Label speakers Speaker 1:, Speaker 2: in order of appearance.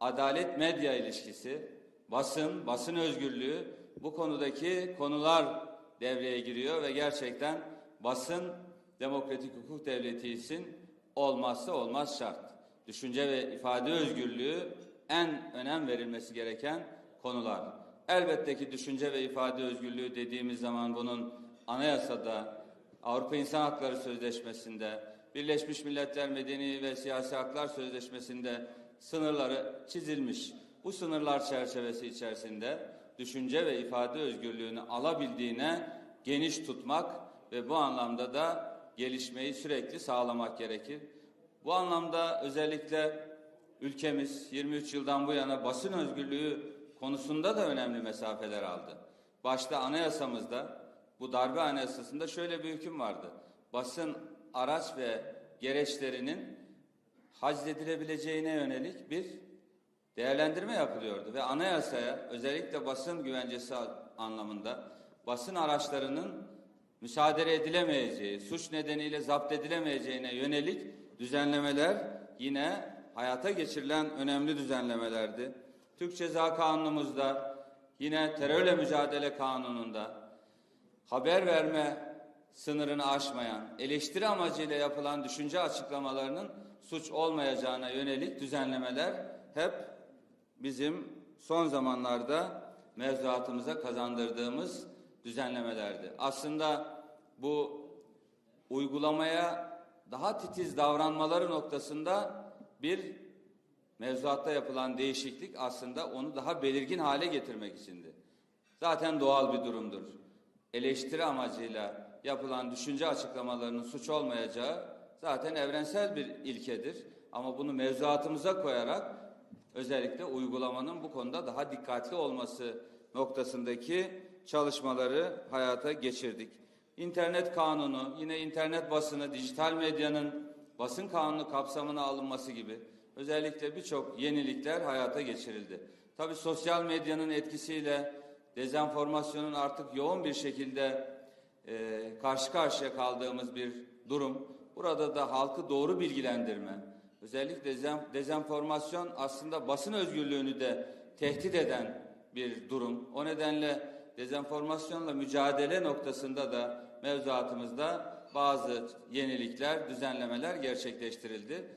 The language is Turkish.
Speaker 1: adalet medya ilişkisi, basın, basın özgürlüğü bu konudaki konular devreye giriyor ve gerçekten basın demokratik hukuk devleti için olmazsa olmaz şart. Düşünce ve ifade özgürlüğü en önem verilmesi gereken konular. Elbette ki düşünce ve ifade özgürlüğü dediğimiz zaman bunun anayasada, Avrupa İnsan Hakları Sözleşmesi'nde, Birleşmiş Milletler Medeni ve Siyasi Haklar Sözleşmesi'nde sınırları çizilmiş. Bu sınırlar çerçevesi içerisinde düşünce ve ifade özgürlüğünü alabildiğine geniş tutmak ve bu anlamda da gelişmeyi sürekli sağlamak gerekir. Bu anlamda özellikle ülkemiz 23 yıldan bu yana basın özgürlüğü konusunda da önemli mesafeler aldı. Başta anayasamızda bu darbe anayasasında şöyle bir hüküm vardı. Basın araç ve gereçlerinin haczedilebileceğine yönelik bir değerlendirme yapılıyordu ve anayasaya özellikle basın güvencesi anlamında basın araçlarının müsaade edilemeyeceği, suç nedeniyle zapt edilemeyeceğine yönelik düzenlemeler yine hayata geçirilen önemli düzenlemelerdi. Türk Ceza Kanunumuzda yine terörle mücadele kanununda haber verme sınırını aşmayan, eleştiri amacıyla yapılan düşünce açıklamalarının suç olmayacağına yönelik düzenlemeler hep bizim son zamanlarda mevzuatımıza kazandırdığımız düzenlemelerdi. Aslında bu uygulamaya daha titiz davranmaları noktasında bir mevzuatta yapılan değişiklik aslında onu daha belirgin hale getirmek içindi. Zaten doğal bir durumdur. Eleştiri amacıyla yapılan düşünce açıklamalarının suç olmayacağı zaten evrensel bir ilkedir. Ama bunu mevzuatımıza koyarak özellikle uygulamanın bu konuda daha dikkatli olması noktasındaki çalışmaları hayata geçirdik. İnternet kanunu, yine internet basını, dijital medyanın basın kanunu kapsamına alınması gibi özellikle birçok yenilikler hayata geçirildi. Tabii sosyal medyanın etkisiyle dezenformasyonun artık yoğun bir şekilde e, karşı karşıya kaldığımız bir durum. Burada da halkı doğru bilgilendirme, özellikle dezen, dezenformasyon aslında basın özgürlüğünü de tehdit eden bir durum. O nedenle dezenformasyonla mücadele noktasında da mevzuatımızda bazı yenilikler, düzenlemeler gerçekleştirildi.